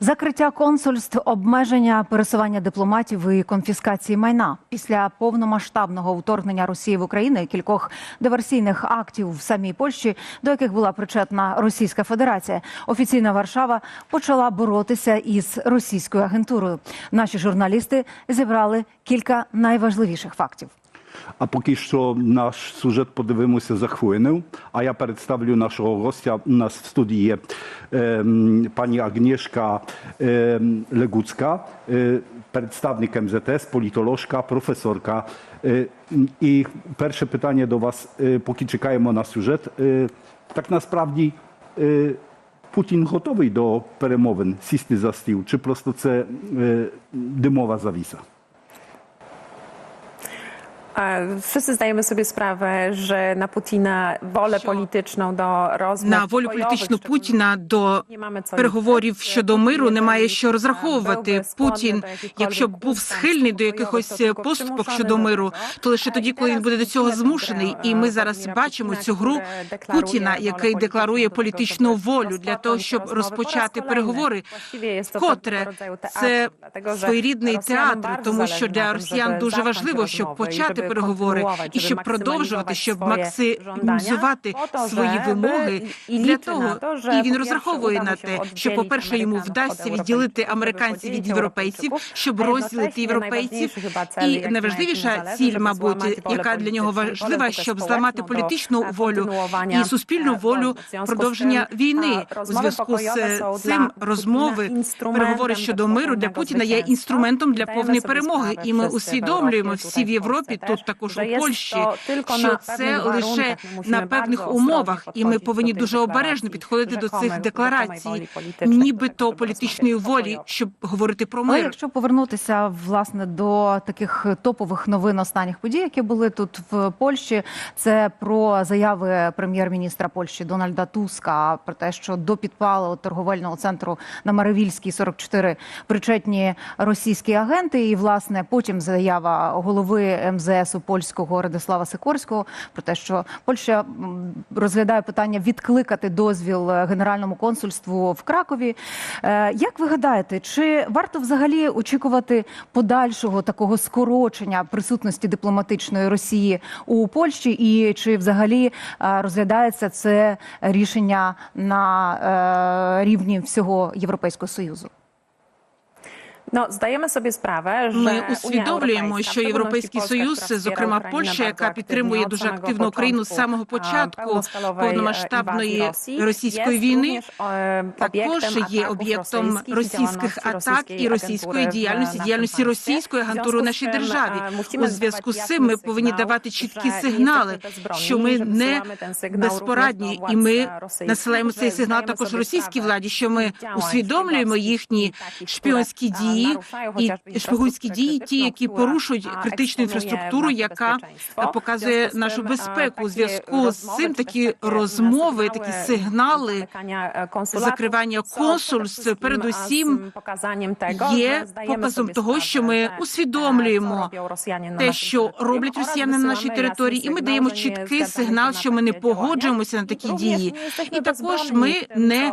Закриття консульств, обмеження пересування дипломатів і конфіскації майна після повномасштабного вторгнення Росії в Україну і кількох диверсійних актів в самій Польщі, до яких була причетна Російська Федерація. Офіційна Варшава почала боротися із російською агентурою. Наші журналісти зібрали кілька найважливіших фактів. А поки що наш сюжет подивимося за хвилину. А я представлю нашого гостя. У нас в студії є ем, пані Агnieszka ем, Legucka, е, представник МЗТС, політоложка, професорка. Е, І перше питання до вас, е, поки чекаємо на сюжет. Е, Так насправді е, Путін готовий до перемовин сісти за стіл, чи просто це е, димова завіса? E, Wszyscy zdajemy sobie sprawę, że na Putina wolę polityczną do rozmów на волю політичну Путіна до переговорів щодо миру немає що розраховувати. Путін, якщо б був схильний до якихось поступок щодо миру, то лише тоді, коли він буде до цього змушений. І ми зараз бачимо цю гру Путіна, який декларує політичну волю для того, щоб розпочати переговори. Вкотре це своєрідний театр, тому що для росіян дуже важливо, щоб почати переговори і щоб продовжувати, щоб максимізувати свої вимоги. Для того і він розраховує на те, що, по перше, йому вдасться відділити американців від європейців, щоб розділити європейців. І найважливіша ціль, мабуть, яка для нього важлива, щоб зламати політичну волю і суспільну волю продовження війни. У зв'язку з цим розмови, переговори щодо миру для Путіна є інструментом для повної перемоги. І ми усвідомлюємо всі в Європі, тут також у Польщі, що це лише на певних умовах, і ми повинні дуже обережно підходити до цих декларацій, нібито політичної волі, щоб говорити про Але мир. якщо повернутися власне до таких топових новин останніх подій, які були тут в Польщі, це про заяви прем'єр-міністра Польщі Дональда Туска про те, що до підпалу торговельного центру на Маревільській 44 причетні російські агенти, і власне потім заява голови МЗСу польського Радислава Сикорського про те, що Польща розглядає питання відкликати дозвіл е, генеральному консульству в Кракові. Е, Як ви гадаєте, чи варто взагалі очікувати подальшого такого скорочення присутності дипломатичної Росії у Польщі, і чи взагалі е, розглядається це рішення на рівні всього Європейського союзу? No, zdajemy sobie sprawę, że Ми усвідомлюємо, що Європейський Союз, зокрема Польща, яка підтримує дуже активно Україну з самого початку повномасштабної російської війни, е, також є об'єктом російських атак і російської діяльності, діяльності російської агентури у нашій державі. е, У зв'язку з цим ми повинні давати чіткі сигнали, що ми не безпорадні, і ми насилаємо цей сигнал також російській владі, що ми усвідомлюємо їхні шпіонські które, дії і шпигунські дії, ті, які порушують критичну інфраструктуру, яка показує związku z нашу безпеку. У зв'язку з цим такі розмови, такі сигнали закривання консульств передусім є показом того, що ми усвідомлюємо е, те, що роблять росіяни на нашій території, і ми даємо чіткий сигнал, що ми не погоджуємося на такі дії. І також ми не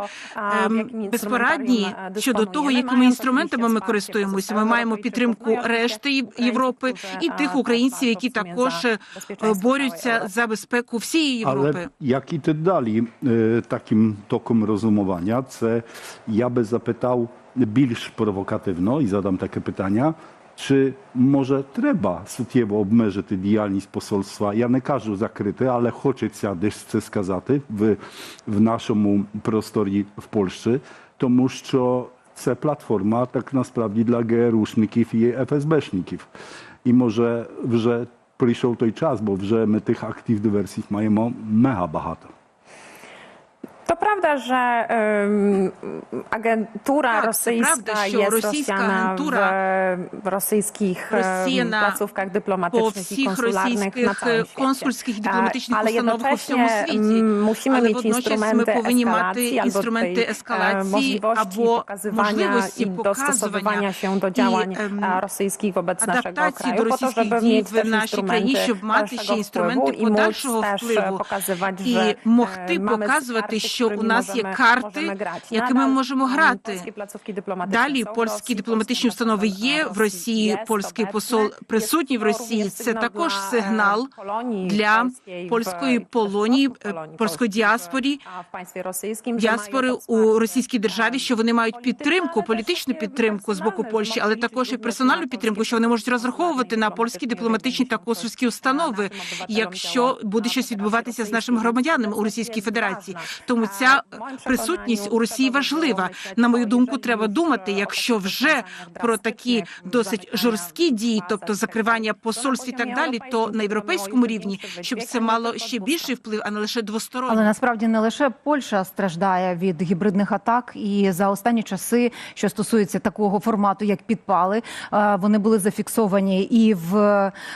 ем, безпорадні щодо того, якими інструментами ми oczywiście користуємося. Ми маємо підтримку решти Європи і тих українців, які також za е, bezpieczeństwo борються за безпеку всієї Європи. Але як іти далі е, таким током розумування, це я би запитав більш провокативно і задам таке питання. Чи може треба суттєво обмежити діяльність посольства? Я не кажу закрити, але хочеться десь це сказати в, в нашому просторі в Польщі, тому що це платформа так насправді для ГРУшників і ФСБшників. І може вже прийшов той час, бо вже ми тих актів диверсій маємо мега багато. To prawda, że ym, agentura Tak, to rosyjska prawda, що jest російська rozsiana агентура w, w rosyjskich em, розсіяна placówkach по dyplomatycznych i всіх konsularnych na російських całym е, świecie. консульських і дипломатичних Ale установах у всьому jednocześnie світі. mm, musimy Але mieć водночас ми instrumenty повинні мати eskalacji albo інструменти tej, e, ескалації możliwości або pokazywania можливості i dostosowania показування się do і działań ем, e, rosyjskich wobec naszego адаптації kraju, до po to, російських żeby дій mieć в też нашій країні, instrumenty щоб мати ще dalszego інструменти wpływu i móc подальшого też впливу pokazywać, і że могти e, mamy показувати, wsparcie, що у нас є карти, якими ми можемо грати. Далі польські дипломатичні установи є в Росії. Польський посол присутній в Росії. Це також сигнал для польської полонії, е, польської діаспорі, діаспори у російській державі, що вони мають підтримку, політичну підтримку з боку Польщі, але також і персональну підтримку, що вони можуть розраховувати на польські дипломатичні та консульські установи, якщо буде щось відбуватися з нашими громадянами у Російській Федерації. Тому ця присутність у Росії важлива. На мою думку, треба думати, якщо вже про такі досить жорсткі дії, тобто закривання посольств і так далі, то на європейському рівні, щоб це мало ще більший вплив, а не лише двосторонній. Але насправді не лише Польща страждає від гібридних атак, і за останні часи, що стосується такого формату, як підпали, е, вони були зафіксовані і в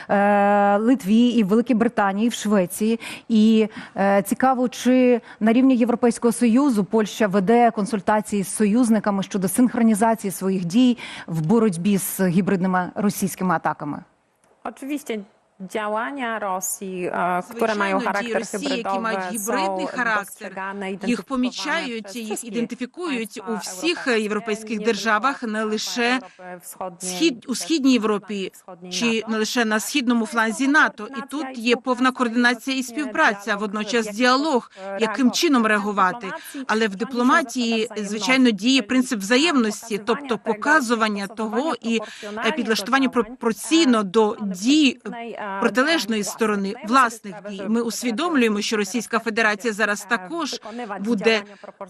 е, Литві, і в Великій Британії, і в Швеції. І е, цікаво, чи на рівні Європейського союзу Польща веде консультації з союзниками щодо синхронізації своїх дій в боротьбі з гібридними російськими атаками. Oczywiście działania Rosji, e, które mają charakter Росії, які мають гібридний характер, їх помічають, їх ідентифікують у всіх європейських державах, не лише схід у східній Європі чи не лише на східному фланзі НАТО. І тут є повна координація і співпраця, водночас діалог, яким чином реагувати. Але в дипломатії звичайно діє принцип взаємності, тобто показування того і підлаштування пропорційно до дій протилежної сторони власних дій. Ми усвідомлюємо, що Російська Федерація зараз також буде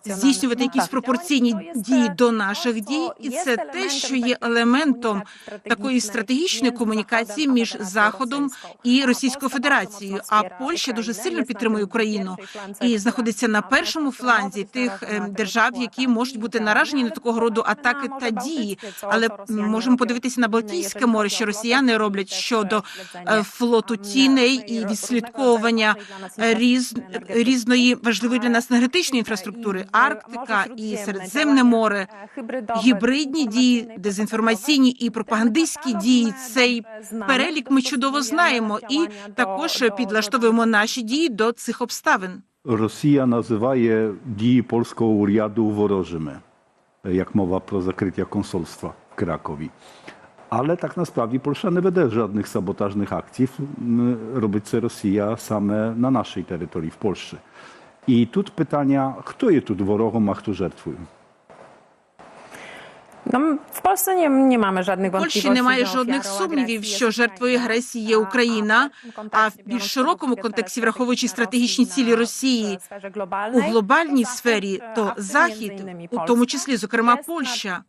здійснювати якісь пропорційні дії до наших дій, і це те, що є елементом такої стратегічної комунікації між Заходом і Російською Федерацією. А Польща дуже сильно підтримує Україну і знаходиться на першому фланзі тих е, держав, які можуть бути наражені на такого роду атаки та дії. Але можемо подивитися на Балтійське море, що росіяни роблять щодо е, флоту тіней і відслідковування різ, різної важливої для нас енергетичної інфраструктури, Арктика і Середземне море, гібридні дії, дезінформаційні і пропагандистські дії. Цей перелік ми чудово знаємо, і також підлаштовуємо наші дії до цих обставин. Rosja nazywaje dії polskiego уряду ворожими, jak mowa pro zakrycia konsolstwa w Krakowie. ale tak na sprawie Polsza nie będzie żadnych sabotażnych akcji robić Rosja same na naszej terytorii w Polsce. I tu pytania, kto je tu dworogą, a kto żertwuje? No, w Polsce nie, nie mamy żadnych Польщі wątpliwości. немає że жодних ofiarą сумнівів, agresji що jest жертвою агресії є Україна. А в більш широкому контексті, враховуючи стратегічні цілі Росії у глобальній сфері, то Захід, у тому числі, зокрема, Польща,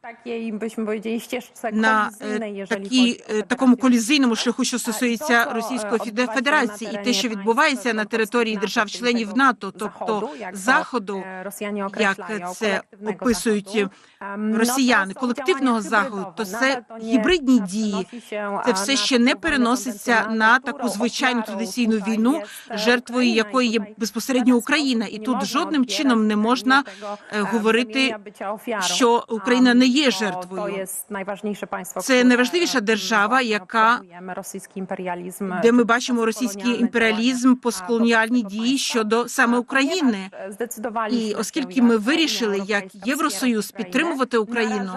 на е, такі, е, такому колізійному шляху, що стосується Російської Феде- Федерації, і те, що відбувається на території держав-членів НАТО, тобто Заходу, як це описують росіяни, колективного заходу, то це гібридні дії. Це все ще не переноситься на таку звичайну традиційну війну, жертвою якої є безпосередньо Україна, і тут жодним чином не можна е, говорити, що Україна не є жертвою. Це найважливіша держава, яка де ми бачимо російський імперіалізм, постколоніальні дії щодо саме України. І оскільки ми вирішили, як Євросоюз підтримувати Україну,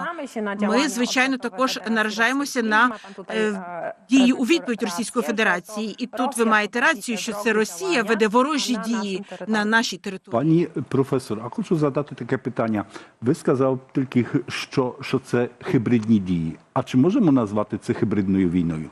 ми звичайно також наражаємося на е, дії у відповідь Російської Федерації. І тут ви маєте рацію, що це Росія веде ворожі дії на нашій території. Пані професор, а хочу задати таке питання. Ви сказав тільки, що, що це хибридні дії. А чи можемо назвати це хибридною війною?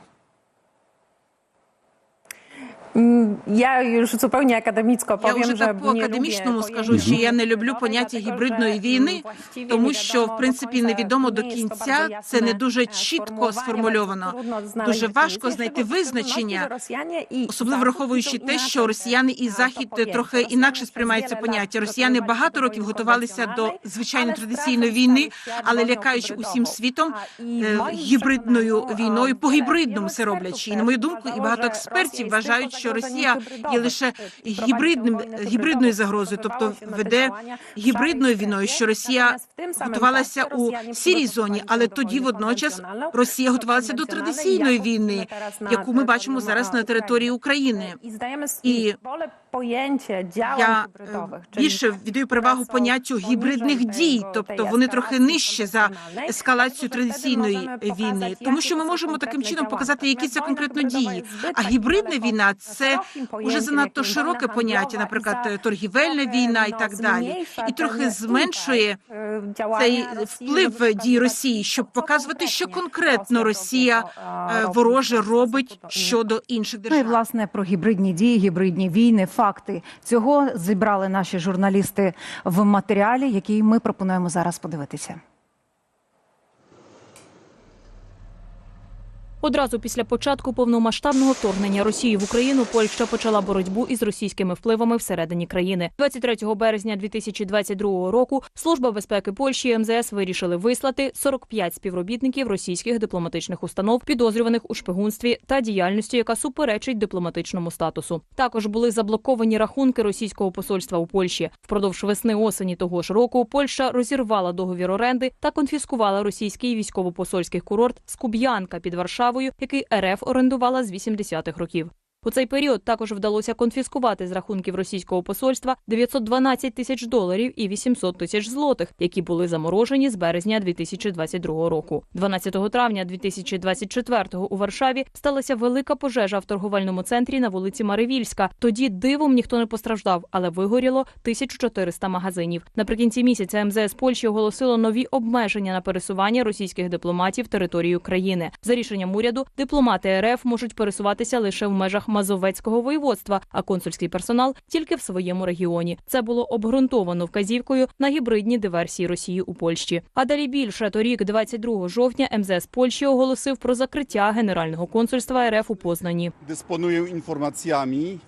Ja już zupełnie akademicko Я вже że так по nie академічному lubię скажу, що я не люблю поняття гібридної війни, тому що в принципі невідомо до кінця, це не дуже чітко сформульовано. Дуже важко знайти визначення, особливо враховуючи те, що росіяни і захід трохи інакше przez сприймають це поняття. Росіяни багато років готувалися до звичайної традиційної війни, але лякаючи усім світом е, гібридною війною, е, по гібридному це роблячи. І на мою думку, і багато експертів вважають, що що Росія є лише гібридним гібридною загрозою, тобто веде гібридною війною, що Росія готувалася у сірій зоні, але тоді водночас Росія готувалася до традиційної війни, яку ми бачимо зараз на території України. І я е, більше віддаю перевагу поняттю гібридних дій, тобто вони трохи нижче за ескалацію традиційної війни, тому що ми можемо таким чином показати, які це конкретно дії. А гібридна війна це уже занадто широке поняття, наприклад, торгівельна війна і так далі, і трохи зменшує цей вплив дій Росії, щоб показувати, що конкретно Росія е, вороже робить щодо інших Ну і держав. власне про гібридні дії, гібридні війни, факти цього зібрали наші журналісти в матеріалі, який ми пропонуємо зараз подивитися. Одразу після початку повномасштабного вторгнення Росії в Україну Польща почала боротьбу із російськими впливами всередині країни. 23 березня 2022 року Служба безпеки Польщі і МЗС вирішили вислати 45 співробітників російських дипломатичних установ, підозрюваних у шпигунстві та діяльності, яка суперечить дипломатичному статусу. Також були заблоковані рахунки російського посольства у Польщі. Впродовж весни осені того ж року Польща розірвала договір оренди та конфіскувала російський військово-посольський курорт Скуб'янка під Варшавою, який РФ орендувала з 80-х років. У цей період також вдалося конфіскувати з рахунків російського посольства 912 тисяч доларів і 800 тисяч злотих, які були заморожені з березня 2022 року. 12 травня 2024 у Варшаві сталася велика пожежа в торговельному центрі на вулиці Маривільська. Тоді дивом ніхто не постраждав, але вигоріло 1400 магазинів. Наприкінці місяця МЗС Польщі оголосило нові обмеження на пересування російських дипломатів територією країни. За рішенням уряду дипломати РФ можуть пересуватися лише в межах Мазовецького воєводства, а консульський персонал тільки в своєму регіоні. Це було обґрунтовано вказівкою на гібридні диверсії Росії у Польщі. А далі більше торік, 22 жовтня, МЗС Польщі оголосив про закриття генерального консульства РФ у Познані. dysponuję informacjami,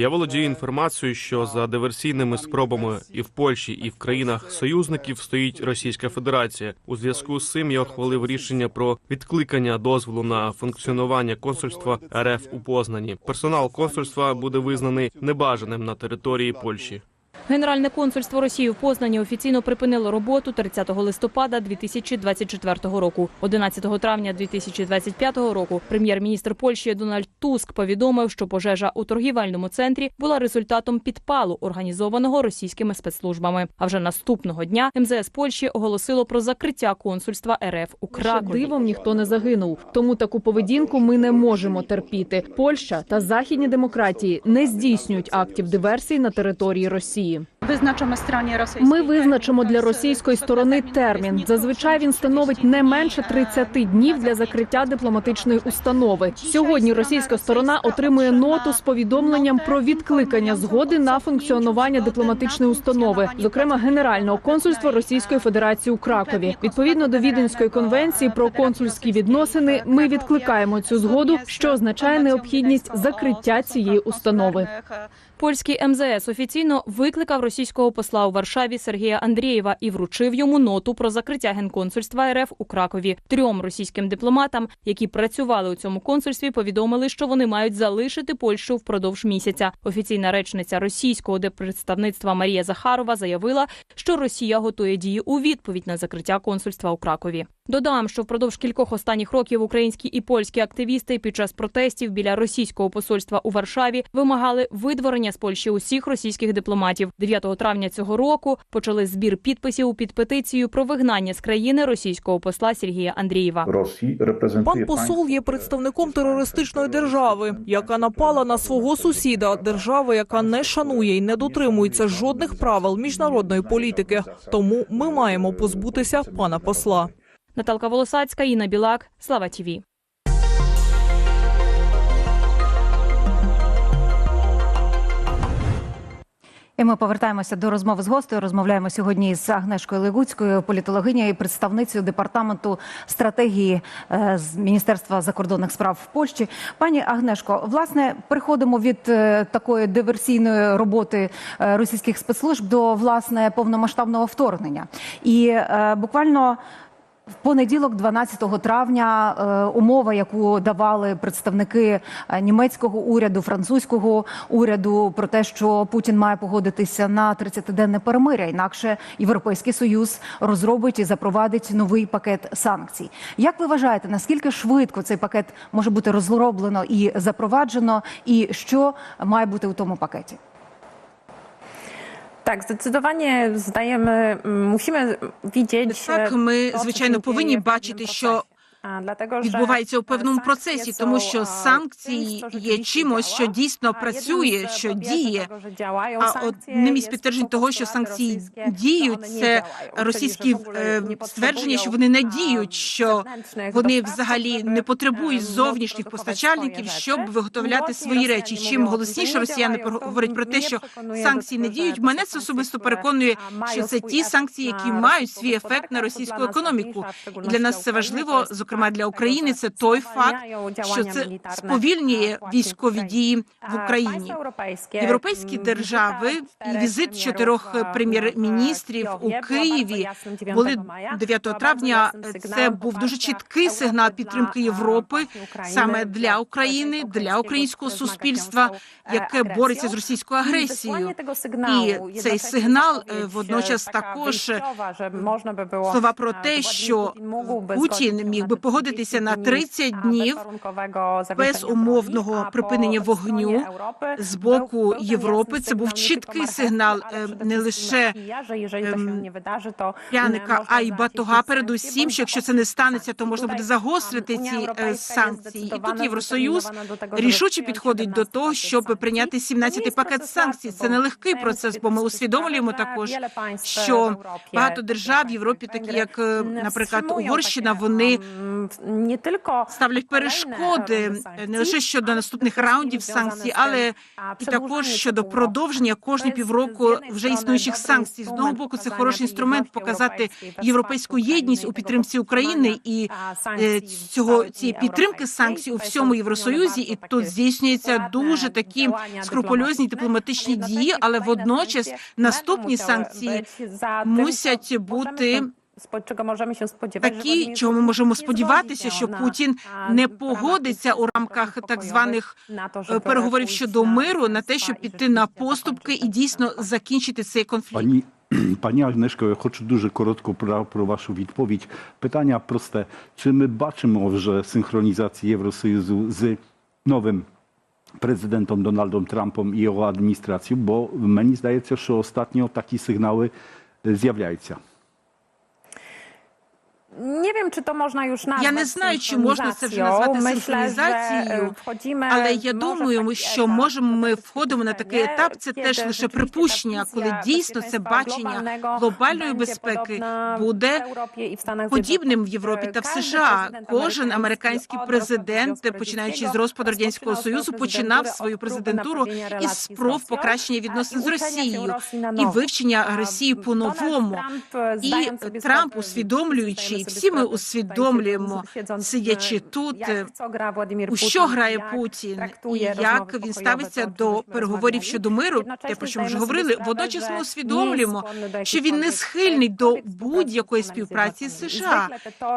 Я володію інформацією, що за диверсійними спробами і в Польщі, і в країнах союзників стоїть Російська Федерація. У зв'язку з цим я ухвалив рішення про відкликання дозволу на функціонування консульства РФ у Познані. Персонал консульства буде визнаний небажаним на території Польщі. Генеральне консульство Росії в Познані офіційно припинило роботу 30 листопада 2024 року. 11 травня 2025 року прем'єр-міністр Польщі Дональд Туск повідомив, що пожежа у торгівельному центрі була результатом підпалу, організованого російськими спецслужбами. А вже наступного дня МЗС Польщі оголосило про закриття консульства РФ у Кракові. Дивом ніхто не загинув. Тому таку поведінку ми не можемо терпіти. Польща та західні демократії не здійснюють актів диверсії на території Росії. Російської Ми визначимо для російської сторони термін. Зазвичай він становить не менше 30 днів для закриття дипломатичної установи. Сьогодні російська сторона отримує ноту з повідомленням про відкликання згоди на функціонування дипломатичної установи, зокрема Генерального консульства Російської Федерації у Кракові. Відповідно до Віденської конвенції про консульські відносини, ми відкликаємо цю згоду, що означає необхідність закриття цієї установи. Польський МЗС офіційно викликав російського посла у Варшаві Сергія Андрієва і вручив йому ноту про закриття генконсульства РФ у Кракові. Трьом російським дипломатам, які працювали у цьому консульстві, повідомили, що вони мають залишити Польщу впродовж місяця. Офіційна речниця російського депредставництва Марія Захарова заявила, що Росія готує дії у відповідь на закриття консульства у Кракові. Додам, що впродовж кількох останніх років українські і польські активісти під час протестів біля російського посольства у Варшаві вимагали видворення з Польщі усіх російських дипломатів. 9 травня цього року почали збір підписів під петицію про вигнання з країни російського посла Сергія Андрієва. Пан посол є представником терористичної держави, яка напала на свого сусіда, держави, яка не шанує і не дотримується жодних правил міжнародної політики. Тому ми маємо позбутися пана посла. Наталка Волосацька, Інна Білак, Слава Тіві. І ми повертаємося до розмови з гостею. Розмовляємо сьогодні з Агнешкою Легуцькою, політологинею і представницею департаменту стратегії е, з Міністерства закордонних справ в Польщі. Пані Агнешко, власне, переходимо від е, такої диверсійної роботи е, російських спецслужб до власне повномасштабного вторгнення. І буквально В понеділок, 12 травня, е, умова, яку давали представники е, німецького уряду, французького уряду, про те, що Путін має погодитися на 30-денне перемиря, інакше Європейський союз розробить і запровадить новий пакет санкцій. Як ви вважаєте, наскільки швидко цей пакет може бути розроблено і запроваджено, і що має бути у тому пакеті? Tak, zdecydowanie zdajemy, m, musimy widzieć. Так, e, ми to, co звичайно się повинні dzieje w бачити, pewnym що відбувається у певному процесі, тому що санкції є чимось, що дійсно працює, що діє. А одним із підтверджень того, що санкції діють, це російські е, ствердження, що вони не діють, що вони взагалі не e, потребують зовнішніх постачальників, щоб виготовляти свої речі. Чим голосніше росіяни говорять про те, що санкції не діють, мене це особисто переконує, що це ті санкції, які мають свій ефект на російську економіку. І для нас це важливо, jest зокрема для України. Це той факт, що це сповільнює військові дії в Україні. Європейські держави і візит чотирьох прем'єр-міністрів у Києві були 9 maja, 9 була травня. Це був дуже чіткий сигнал підтримки Європи саме для України, для українського суспільства, е, яке бореться з російською агресією. І цей сигнал е, водночас також слова про те, що Путін міг би 30 погодитися на днів, 30 а, днів війни, а припинення вогню з боку Європи. Це був чіткий сигнал, е, не лише ем, можна а й батога. Передусім, що якщо це не станеться, то можна буде загострити ці е, санкції. І тут Євросоюз рішуче підходить до того, щоб прийняти To 17 jest пакет санкцій. Це bo нелегкий процес, бо ми усвідомлюємо також, що багато держав в Європі, такі як, е, наприклад, Угорщина, вони ставлять перешкоди е, не лише щодо наступних раундів санкцій, але і також щодо продовження кожні півроку вже існуючих санкцій. З одного боку, це хороший інструмент показати європейську єдність у підтримці України і е, цього цієї підтримки санкцій у всьому Євросоюзі, і тут składne дуже такі скрупульозні дипломатичні дії, але водночас наступні санкції być мусять бути się чого можемо się сподіватися, такі, чого ми можемо сподіватися, що Путін не погодиться у рамках так званих е, переговорів щодо миру на те, щоб піти на поступки і дійсно закінчити цей конфлікт. Пані, пані Агнешко, я хочу дуже коротко про, про вашу відповідь. Питання просте. Чи ми бачимо вже синхронізацію Євросоюзу з новим президентом Дональдом Трампом і його адміністрацією? Бо мені здається, що останньо такі сигнали е, з'являються. Nie wiem, czy to można już nazwać Я не знаю, чи можна це вже назвати синхронізацією, Але я думаю, що можемо ми входимо на такий етап. Це теж лише припущення, коли дійсно це бачення глобальної безпеки буде подібним в Європі та в США. Кожен американський президент, починаючи з розпаду радянського союзу, починав свою президентуру із спроб покращення відносин з Росією і вивчення Росії по-новому. І Трамп, усвідомлюючи, zdajemy всі ми усвідомлюємо, сидячи тут, Владимир у що грає Путін, і як він ставиться до переговорів щодо миру, те про що ми вже говорили. Водночас ми усвідомлюємо, do що він не схильний до будь-якої співпраці з США.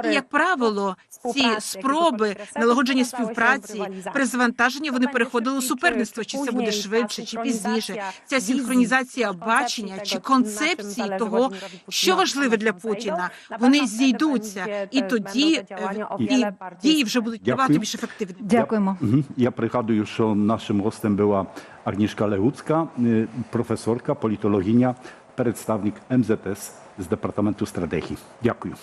І як правило, ці спроби налагодження співпраці, rywalizację. перезавантаження, вони переходили у суперництво. Чи це буде швидше, чи пізніше? Ця синхронізація бачення чи концепції того, що важливе для. Путіна, вони pewno wtedy зійдуться, będzie- і będą тоді te działania o е, wiele і bardziej дії вже будуть Дякую. набагато більш ефективні. Дякуємо. Мгм. Я пригадую, що нашим гостем була Агнішка Легуцька, е, професорка, політологиня, представник МЗТС з департаменту стратегії. Дякую.